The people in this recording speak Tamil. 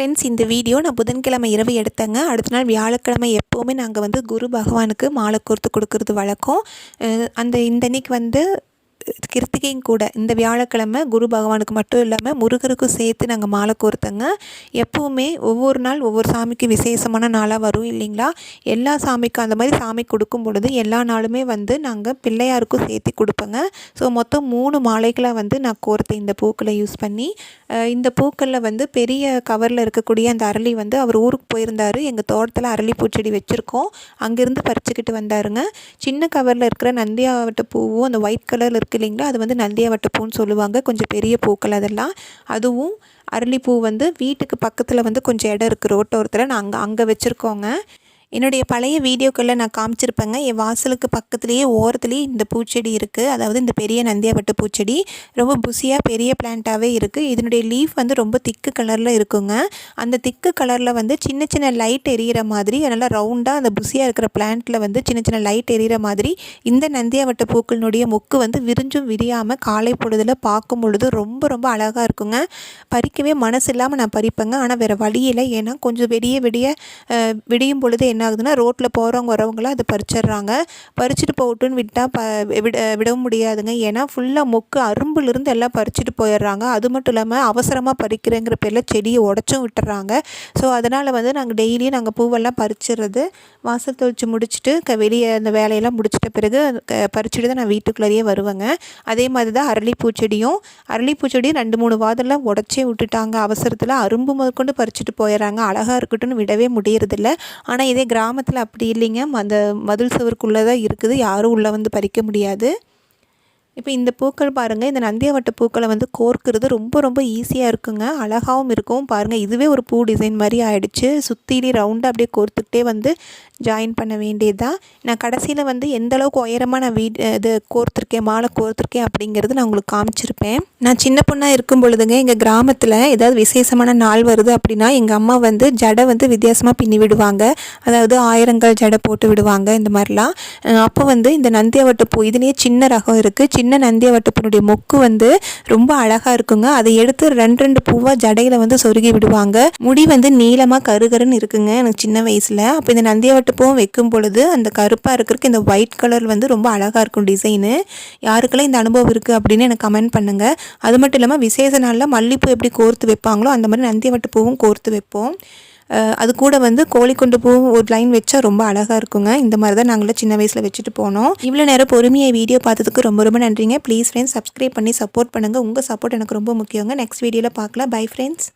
ஃப்ரெண்ட்ஸ் இந்த வீடியோ நான் புதன்கிழமை இரவு எடுத்தேங்க. அடுத்த நாள் வியாழக்கிழமை எப்போவுமே நாங்கள் வந்து குரு பகவானுக்கு மாலை கோர்த்து கொடுக்கறது வழக்கம். அந்த இந்த அன்னைக்கு வந்து கிருத்திகையும் கூட. இந்த வியாழக்கிழமை குரு பகவானுக்கு மட்டும் இல்லாமல் முருகருக்கும் சேர்த்து நாங்கள் மாலை கோர்த்தங்க. எப்போவுமே ஒவ்வொரு நாள் ஒவ்வொரு சாமிக்கு விசேஷமான நாளாக வரும் இல்லைங்களா? எல்லா சாமிக்கும் அந்த மாதிரி சாமி கொடுக்கும் பொழுது எல்லா நாளுமே வந்து நாங்கள் பிள்ளையாருக்கும் சேர்த்து கொடுப்பேங்க. ஸோ மொத்தம் மூணு மாலைகளை வந்து நான் கோர்த்தேன் இந்த பூக்களை யூஸ் பண்ணி இந்த பூக்களில் வந்து பெரிய கவரில் இருக்கக்கூடிய அந்த அரளி வந்து அவர் ஊருக்கு போயிருந்தார். எங்கள் தோட்டத்தில் அரளி பூச்செடி வச்சுருக்கோம். அங்கேருந்து பறிச்சுக்கிட்டு வந்தாருங்க. சின்ன கவரில் இருக்கிற நந்தியாவட்ட பூவும் அந்த ஒயிட் கலரில் இருக்குது இல்லைங்களா? அது வந்து நந்தியாவட்ட பூன்னு சொல்லுவாங்க. கொஞ்சம் பெரிய பூக்கள் அதெல்லாம். அதுவும் அரளிப்பூ வந்து வீட்டுக்கு பக்கத்தில் வந்து கொஞ்சம் இடம் இருக்குது ரோட்டோரத்தில். நாங்கள் அங்கே வச்சுருக்கோங்க. என்னுடைய பழைய வீடியோக்களில் நான் காமிச்சிருப்பேங்க. என் வாசலுக்கு பக்கத்துலேயே ஓரத்துலேயே இந்த பூச்செடி இருக்குது அதாவது இந்த பெரிய நந்தியாவட்ட பூச்செடி. ரொம்ப புசியாக பெரிய பிளான்ட்டாகவே இருக்குது இதனுடைய லீஃப் வந்து ரொம்ப திக்கு கலரில் இருக்குங்க. அந்த திக்கு கலரில் வந்து சின்ன சின்ன லைட் எரியிற மாதிரி நல்லா ரவுண்டாக அந்த புசியாக இருக்கிற பிளான்ட்டில் வந்து சின்ன சின்ன லைட் எரியிற மாதிரி இந்த நந்தியாவட்ட பூக்களினுடைய மொக்கு வந்து விரிஞ்சும் விரியாமல் காலை பொழுதில் பார்க்கும் பொழுது ரொம்ப ரொம்ப அழகாக இருக்குங்க. பறிக்கவே மனசு இல்லாமல் நான் பறிப்பேங்க. ஆனால் வேறு வழியில் ஏன்னா கொஞ்சம் விடிய விடிய விடியும் பொழுது என்ன என்ன ஆகுதுன்னா ரோட்டில் போகிறவங்க வரவங்களாம் அதை பறிச்சிடுறாங்க. பறிச்சுட்டு போகட்டுன்னு விட்டால் ப விட விடவும் முடியாதுங்க. ஏன்னா ஃபுல்லாக மொக்கு அரும்புலேருந்து எல்லாம் பறிச்சுட்டு போயிடுறாங்க. அது மட்டும் இல்லாமல் அவசரமாக பறிக்கிறேங்கிற பேரில் செடியை உடச்சும் விட்டுறாங்க. ஸோ அதனால் வந்து நாங்கள் டெய்லியும் நாங்கள் பூவெல்லாம் பறிச்சிடுறது வாசல் தொழிச்சு முடிச்சுட்டு க வெளியே அந்த வேலையெல்லாம் முடிச்சிட்ட பிறகு பறிச்சுட்டு தான் நான் வீட்டுக்குள்ளேயே வருவேங்க. அதே மாதிரி தான் அரளிப்பூ செடியும் அரளிப்பூ செடியும் ரெண்டு மூணு வாதெல்லாம் உடச்சே விட்டுட்டாங்க. அவசரத்தில் அரும்பு முதற்கொண்டு பறிச்சுட்டு போயிடுறாங்க. அழகாக இருக்கட்டும்னு விடவே முடியறதில்ல. ஆனால் இதே கிராமத்தில் அப்படி இல்லைங்க. அந்த மதில் சுவருக்குள்ளே தான் இருக்குது. யாரும் உள்ளே வந்து பறிக்க முடியாது. இப்போ இந்த பூக்கள் பாருங்கள் இந்த நந்தியாவட்ட பூக்களை வந்து கோர்க்கிறது ரொம்ப ரொம்ப ஈஸியாக இருக்குங்க. அழகாகவும் இருக்கும். பாருங்கள் இதுவே ஒரு பூ டிசைன் மாதிரி ஆயிடுச்சு. சுற்றிலே ரவுண்டாக அப்படியே கோர்த்துக்கிட்டே வந்து ஜாயின் பண்ண வேண்டியதுதான். நான் கடைசியில் வந்து எந்த அளவுக்கு உயரமாக நான் வீ இது கோர்த்துருக்கேன் மாலை கோர்த்துருக்கேன் அப்படிங்கிறது நான் உங்களுக்கு காமிச்சிருப்பேன். நான் சின்ன பொண்ணாக இருக்கும் பொழுதுங்க எங்கள் கிராமத்தில் ஏதாவது விசேஷமான நாள் வருது அப்படின்னா எங்கள் அம்மா வந்து ஜடை வந்து வித்தியாசமாக பின்னி விடுவாங்க. அதாவது ஆயிரங்கள் ஜடை போட்டு விடுவாங்க இந்த மாதிரிலாம். அப்போ வந்து இந்த நந்தியாவட்டப்பூ இதுலேயே சின்ன ரகம் இருக்குது சின்ன நந்தியாவட்டப்பூனுடைய மொக்கு வந்து ரொம்ப அழகாக இருக்குங்க. அதை எடுத்து ரெண்டு ரெண்டு பூவாக ஜடையில் வந்து சொருகி விடுவாங்க. முடி வந்து நீளமாக கருகருன்னு இருக்குங்க எனக்கு சின்ன வயசில். அப்போ இந்த நந்தியாவட்ட பூவும் வைக்கும் பொழுது அந்த கருப்பாக இருக்கிறதுக்கு இந்த ஒயிட் கலர் வந்து ரொம்ப அழகாக இருக்கும் டிசைனு யாருக்கெல்லாம் இந்த அனுபவம் இருக்குது அப்படின்னு எனக்கு கமெண்ட் பண்ணுங்கள் அது மட்டும் இல்லாமல் விசேஷ நாளில் மல்லிப்பூ எப்படி கோர்த்து வைப்பாங்களோ அந்த மாதிரி நந்தியாவட்ட பூவும் கோர்த்து வைப்போம். அது கூட வந்து கோழிக்கொண்டு பூ ஒரு லைன் வச்சா ரொம்ப அழகாக இருக்குங்க. இந்த மாதிரி தான் நாங்களாம் சின்ன வயசில் வச்சுட்டு போனோம். இவ்வளோ நேரம் பொறுமையை வீடியோ பார்த்ததுக்கு ரொம்ப ரொம்ப நன்றிங்க. ப்ளீஸ் ஃப்ரெண்ட்ஸ் சப்ஸ்கிரைப் பண்ணி சப்போர்ட் பண்ணுங்கள் உங்கள் சப்போர்ட் எனக்கு ரொம்ப முக்கியங்க. நெக்ஸ்ட் வீடியோவில் பார்க்கலாம். Bye friends